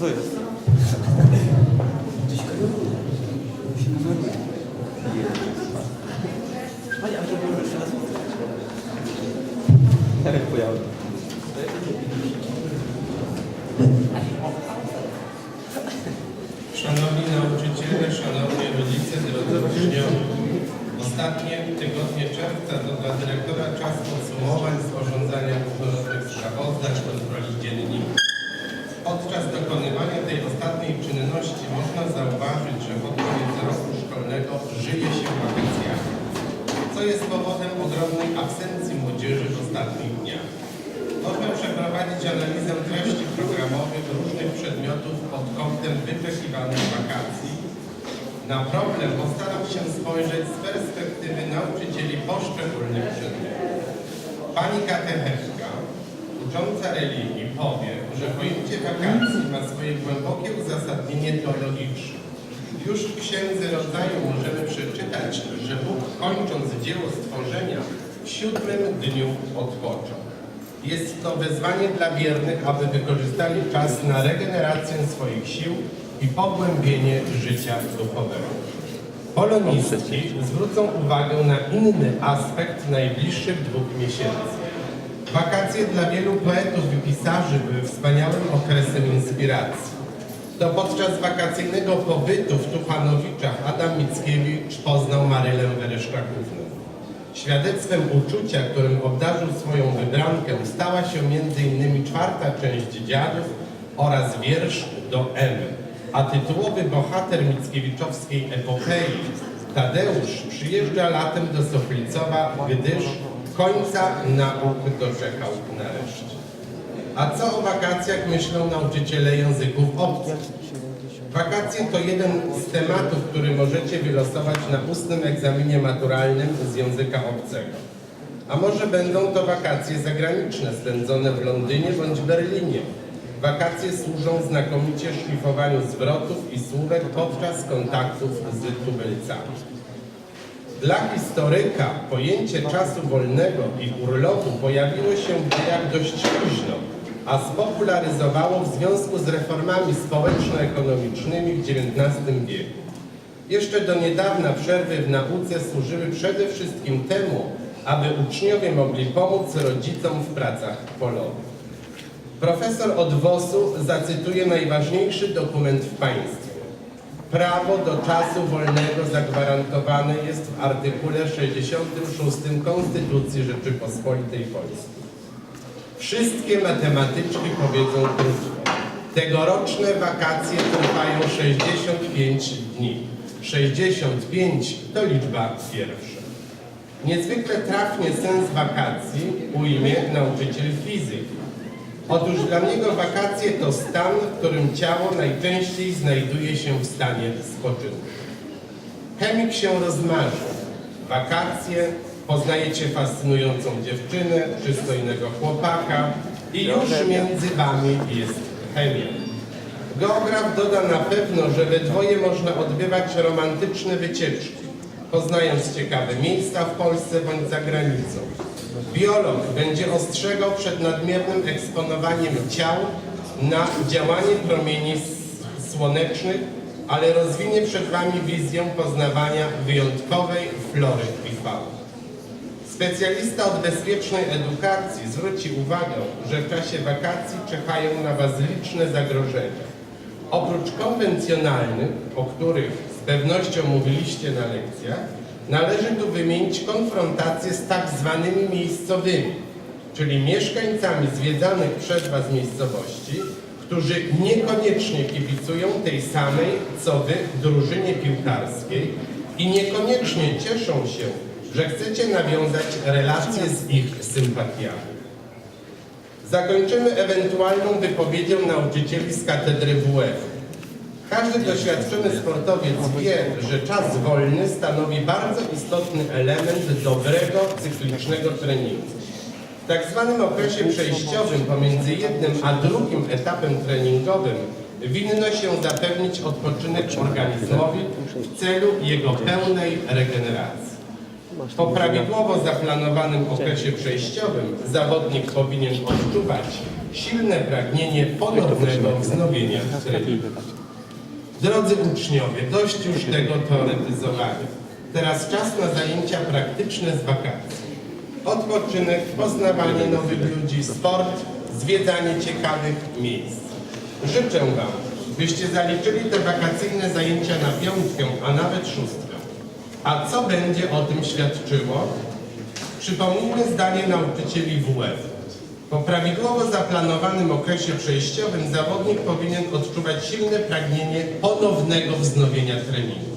Co jest? Jak pojawił. Szanowni nauczyciele, szanowni rodzice, drodzy uczniowie. Ostatnie tygodnie czerwca to dla dyrektora czas podsumowań, sporządzania różnorodnych sprawozdań, kontroli dzienników. Podczas dokonywania tej ostatniej czynności można zauważyć, że pod koniec roku szkolnego żyje się wakacjami, co jest powodem ogromnej absencji młodzieży w ostatnich dniach. Można przeprowadzić analizę treści programowych różnych przedmiotów pod kątem wyczekiwanych wakacji. Na problem postaram się spojrzeć z perspektywy nauczycieli poszczególnych przedmiotów. Pani katechetka, ucząca religii, powie, że pojęcie wakacji ma swoje głębokie uzasadnienie teologiczne. Już w Księdze Rodzaju możemy przeczytać, że Bóg kończąc dzieło stworzenia w siódmym dniu odpoczął. Jest to wezwanie dla wiernych, aby wykorzystali czas na regenerację swoich sił i pogłębienie życia duchowego. Polonistki zwrócą uwagę na inny aspekt najbliższych dwóch miesięcy. Wakacje dla wielu poetów i pisarzy były wspaniałym okresem inspiracji. To podczas wakacyjnego pobytu w Tuchanowiczach Adam Mickiewicz poznał Marylę Wereszczakówną. Świadectwem uczucia, którym obdarzył swoją wybrankę, stała się m.in. czwarta część Dziadów oraz wiersz do Emy. A tytułowy bohater Mickiewiczowskiej epopei, Tadeusz, przyjeżdża latem do Soplicowa, gdyż końca nauk doczekał nareszcie. A co o wakacjach myślą nauczyciele języków obcych? Wakacje to jeden z tematów, który możecie wylosować na ustnym egzaminie maturalnym z języka obcego. A może będą to wakacje zagraniczne, spędzone w Londynie bądź Berlinie. Wakacje służą znakomicie szlifowaniu zwrotów i słówek podczas kontaktów z tubylcami. Dla historyka pojęcie czasu wolnego i urlopu pojawiło się w dziejach dość późno, a spopularyzowało w związku z reformami społeczno-ekonomicznymi w XIX wieku. Jeszcze do niedawna przerwy w nauce służyły przede wszystkim temu, aby uczniowie mogli pomóc rodzicom w pracach polowych. Profesor od WOS-u zacytuje najważniejszy dokument w państwie. Prawo do czasu wolnego zagwarantowane jest w artykule 66 Konstytucji Rzeczypospolitej Polskiej. Wszystkie matematyczki powiedzą krótko. Tegoroczne wakacje trwają 65 dni. 65 to liczba pierwsza. Niezwykle trafnie sens wakacji ujmie nauczyciel fizyki. Otóż dla niego wakacje to stan, w którym ciało najczęściej znajduje się w stanie spoczynku. Chemik się rozmarzy. Wakacje, poznajecie fascynującą dziewczynę, przystojnego chłopaka i już między wami jest chemia. Geograf doda na pewno, że we dwoje można odbywać romantyczne wycieczki, poznając ciekawe miejsca w Polsce bądź za granicą. Biolog będzie ostrzegał przed nadmiernym eksponowaniem ciał na działanie promieni słonecznych, ale rozwinie przed Wami wizję poznawania wyjątkowej flory i fauny. Specjalista od bezpiecznej edukacji zwróci uwagę, że w czasie wakacji czekają na Was liczne zagrożenia. Oprócz konwencjonalnych, o których z pewnością mówiliście na lekcjach, należy tu wymienić konfrontację z tak zwanymi miejscowymi, czyli mieszkańcami zwiedzanych przez Was miejscowości, którzy niekoniecznie kibicują tej samej, co Wy, drużynie piłkarskiej i niekoniecznie cieszą się, że chcecie nawiązać relacje z ich sympatiami. Zakończymy ewentualną wypowiedzią nauczycieli z katedry WF. Każdy doświadczony sportowiec wie, że czas wolny stanowi bardzo istotny element dobrego, cyklicznego treningu. W tak zwanym okresie przejściowym pomiędzy jednym a drugim etapem treningowym winno się zapewnić odpoczynek organizmowi w celu jego pełnej regeneracji. Po prawidłowo zaplanowanym okresie przejściowym zawodnik powinien odczuwać silne pragnienie ponownego wznowienia treningu. Drodzy uczniowie, dość już tego teoretyzowania. Teraz czas na zajęcia praktyczne z wakacji. Odpoczynek, poznawanie nowych ludzi, sport, zwiedzanie ciekawych miejsc. Życzę Wam, byście zaliczyli te wakacyjne zajęcia na piątkę, a nawet szóstkę. A co będzie o tym świadczyło? Przypomnijmy zdanie nauczycieli WF. Po prawidłowo zaplanowanym okresie przejściowym zawodnik powinien odczuwać silne pragnienie ponownego wznowienia treningu.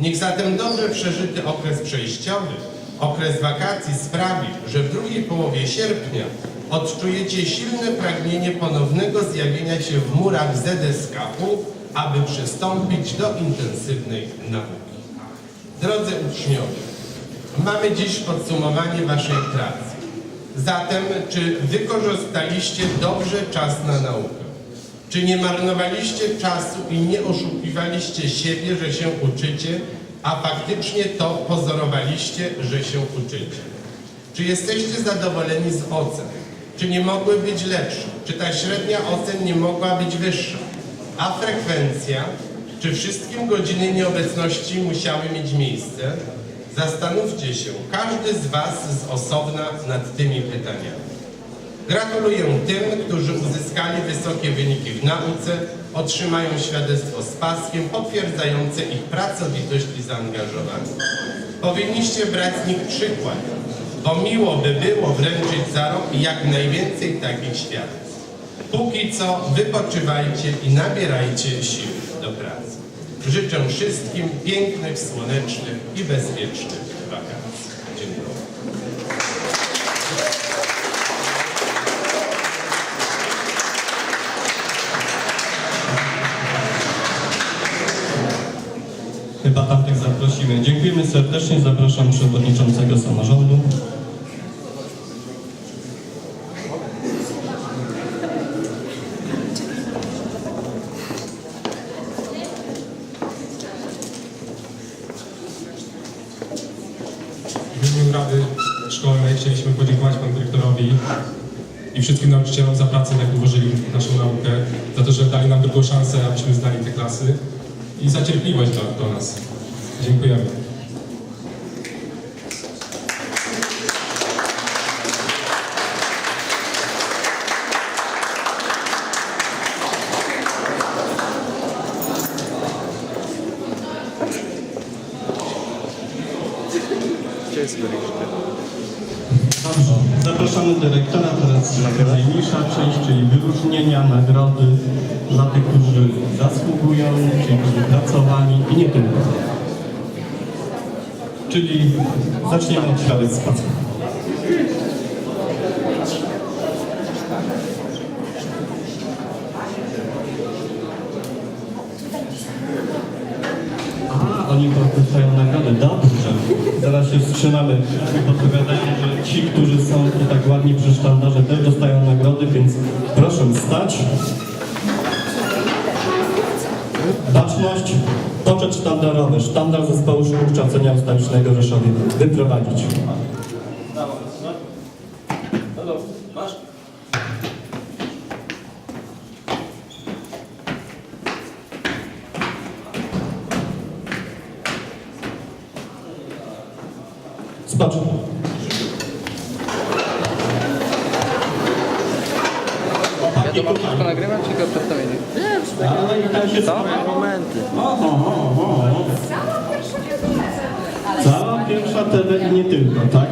Niech zatem dobrze przeżyty okres przejściowy, okres wakacji sprawi, że w drugiej połowie sierpnia odczujecie silne pragnienie ponownego zjawienia się w murach ZSKU, aby przystąpić do intensywnej nauki. Drodzy uczniowie, mamy dziś podsumowanie Waszej pracy. Zatem, czy wykorzystaliście dobrze czas na naukę? Czy nie marnowaliście czasu i nie oszukiwaliście siebie, że się uczycie, a faktycznie to pozorowaliście, że się uczycie? Czy jesteście zadowoleni z ocen? Czy nie mogły być lepsze? Czy ta średnia ocen nie mogła być wyższa? A frekwencja? Czy wszystkim godziny nieobecności musiały mieć miejsce? Zastanówcie się, każdy z Was z osobna nad tymi pytaniami. Gratuluję tym, którzy uzyskali wysokie wyniki w nauce, otrzymają świadectwo z paskiem potwierdzające ich pracowitość i zaangażowanie. Powinniście brać z nich przykład, bo miło by było wręczyć za rok jak najwięcej takich świadectw. Póki co wypoczywajcie i nabierajcie sił do pracy. Życzę wszystkim pięknych, słonecznych i bezpiecznych wakacji. Dziękuję. Chyba tamtych zaprosimy. Dziękujemy serdecznie. Zapraszam przewodniczącego samorządu. Chcieliśmy podziękować Panu Dyrektorowi i wszystkim nauczycielom za pracę, jaką włożyli w naszą naukę, za to, że dali nam drugą szansę, abyśmy zdali te klasy i za cierpliwość do, do nas. Dziękujemy. Dobrze. Zapraszamy dyrektora. Teraz najważniejsza część, czyli wyróżnienia, nagrody dla tych, którzy zasługują, czyli którzy pracowali i nie tylko. Czyli zaczniemy od świadectwa. A, oni dostają nagrody. Dobrze. Zaraz się wstrzymamy. Podpowiadają, ci, którzy są tu tak ładni przy sztandarze, też dostają nagrody, więc proszę stać. Baczność, poczet sztandarowy, sztandar Zespołu Szkół Kształcenia Ustawicznego w Rzeszowie. Wyprowadzić. Spocznij. To mam wszystko nagrywać, czy tylko przedstawienie? Ale i tam się Co? Momenty. Oho, oho, oho. Cała pierwsza TV i nie tylko, tak?